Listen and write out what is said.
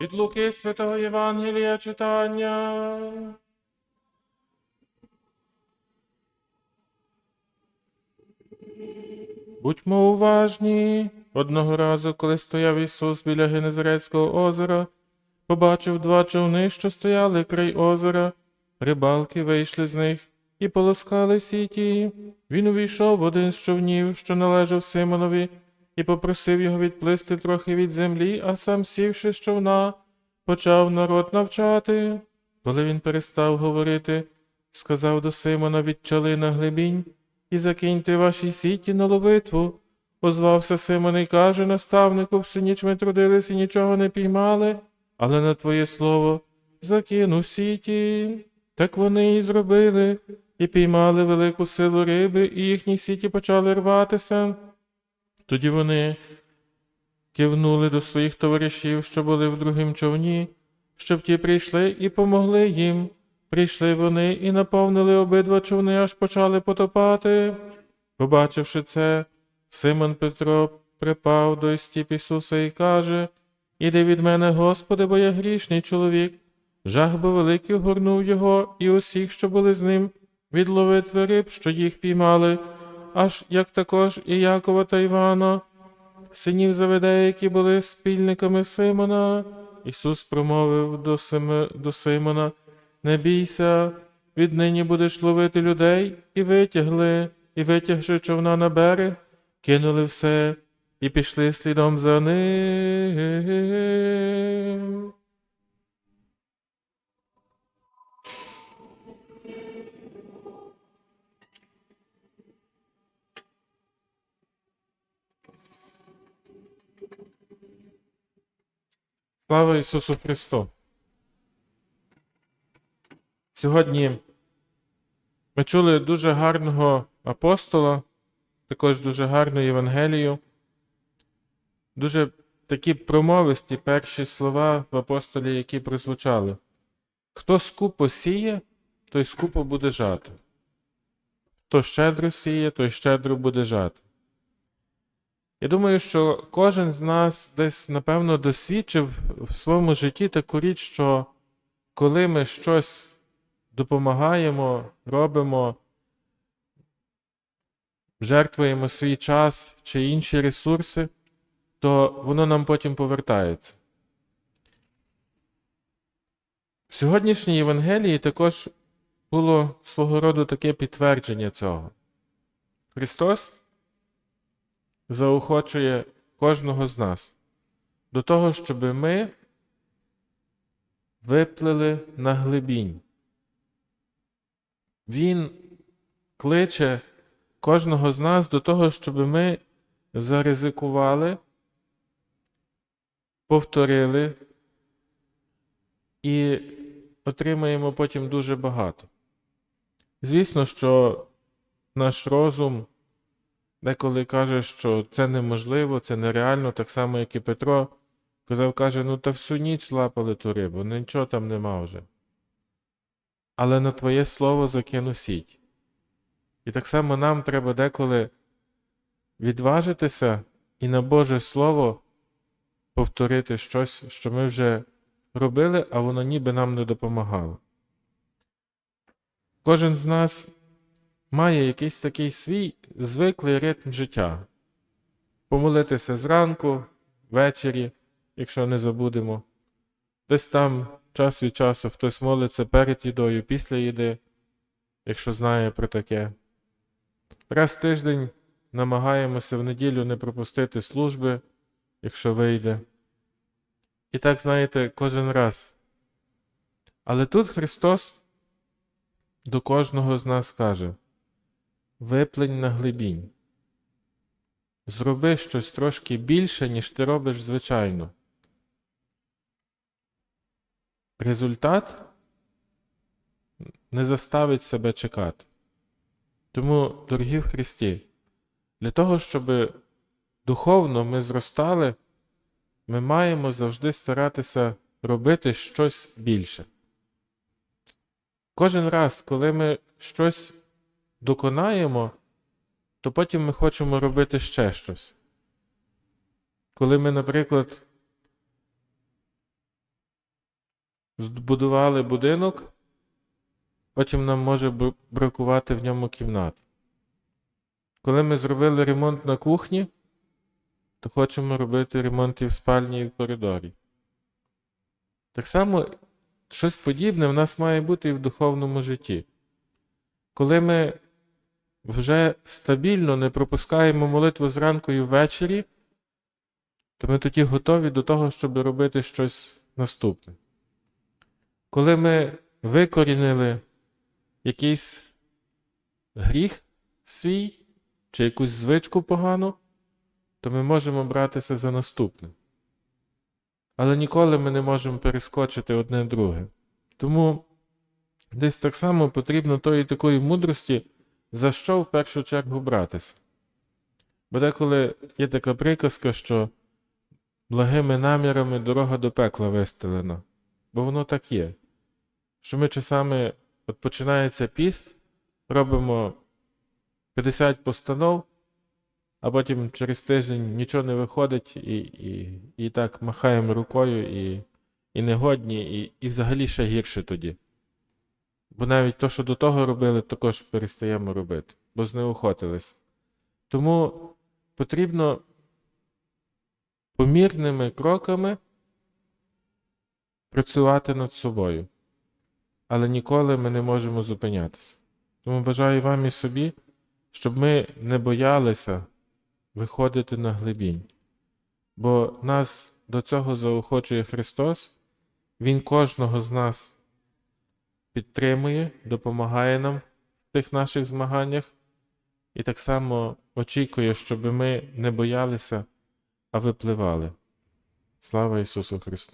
Від Луки Святого Євангелія читання. Будьмо уважні. Одного разу, коли стояв Ісус біля Генезарецького озера, побачив два човни, що стояли край озера. Рибалки вийшли з них і полоскали сіті. Він увійшов в один з човнів, що належав Симонові, і попросив його відплисти трохи від землі, а сам сівши з човна, почав народ навчати. Коли він перестав говорити, сказав до Симона відчали на глибінь і закиньте ваші сіті на ловитву. Озвався Симон і каже наставнику, всю ніч ми трудились і нічого не піймали, але на твоє слово закину сіті. Так вони і зробили, і піймали велику силу риби, і їхні сіті почали рватися. Тоді вони кивнули до своїх товаришів, що були в другім човні, щоб ті прийшли і помогли їм. Прийшли вони і наповнили обидва човни, аж почали потопати. Побачивши це, Симон Петро припав до стіп Ісуса і каже Іди від мене, Господи, бо я грішний чоловік. Жах би великий огорнув його і усіх, що були з ним, від ловитви риб, що їх піймали, аж як також і Якова та Івана, синів Заведея, які були спільниками Симона. Ісус промовив до, Сим... до Симона Не бійся, віднині будеш ловити людей, і витягли, і витягши човна на берег, кинули все і пішли слідом за ним. Слава Ісусу Христу! Сьогодні ми чули дуже гарного апостола, також дуже гарну Євангелію, дуже такі промовисті перші слова в апостолі, які прозвучали. Хто скупо сіє, той скупо буде жати. Хто щедро сіє, той щедро буде жати. Я думаю, що кожен з нас десь, напевно, досвідчив в своєму житті таку річ, що коли ми щось допомагаємо, робимо, жертвуємо свій час чи інші ресурси, то воно нам потім повертається. В сьогоднішній Євангелії також було свого роду таке підтвердження цього. Христос заохочує кожного з нас до того, щоб ми виплили на глибінь. Він кличе кожного з нас до того, щоб ми заризикували, повторили і отримаємо потім дуже багато. Звісно, що наш розум деколи каже, що це неможливо, це нереально, так само, як і Петро казав, каже, ну та всю ніч лапали ту рибу, нічого там нема вже. Але на Твоє слово закину сіть. І так само нам треба деколи відважитися і на Боже Слово повторити щось, що ми вже робили, а воно ніби нам не допомагало. Кожен з нас має якийсь такий свій звиклий ритм життя. Помолитися зранку, ввечері, якщо не забудемо. Десь там час від часу хтось молиться перед їдою, після їди, якщо знає про таке. Раз в тиждень намагаємося в неділю не пропустити служби, якщо вийде. І так, знаєте, кожен раз. Але тут Христос до кожного з нас каже: виплень на глибінь. Зроби щось трошки більше, ніж ти робиш звичайно. Результат не заставить себе чекати. Тому, дорогі в Христі, для того, щоб духовно ми зростали, ми маємо завжди старатися робити щось більше. Кожен раз, коли ми щось доконаємо, то потім ми хочемо робити ще щось. Коли ми, наприклад, збудували будинок, потім нам може бракувати в ньому кімнат. Коли ми зробили ремонт на кухні, то хочемо робити ремонт і в спальні, і в коридорі. Так само щось подібне в нас має бути і в духовному житті. Коли ми вже стабільно не пропускаємо молитву зранку і ввечері, то ми тоді готові до того, щоб робити щось наступне. Коли ми викорінили якийсь гріх свій чи якусь звичку погану, то ми можемо братися за наступне. Але ніколи ми не можемо перескочити одне друге. Тому десь так само потрібно тої такої мудрості, за що в першу чергу братися. Бо деколи є така приказка, що благими намірами дорога до пекла вистелена. Бо воно так є. Що ми часами, от починається піст, робимо 50 постанов, а потім через тиждень нічого не виходить, і, і, і так махаємо рукою, і, і негодні, і, і взагалі ще гірше тоді. Бо навіть то, що до того робили, також перестаємо робити, бо знеохотились. Тому потрібно помірними кроками працювати над собою. Але ніколи ми не можемо зупинятися. Тому бажаю вам і собі, щоб ми не боялися виходити на глибінь. Бо нас до цього заохочує Христос, Він кожного з нас підтримує, допомагає нам в тих наших змаганнях і так само очікує, щоб ми не боялися, а випливали. Слава Ісусу Христу!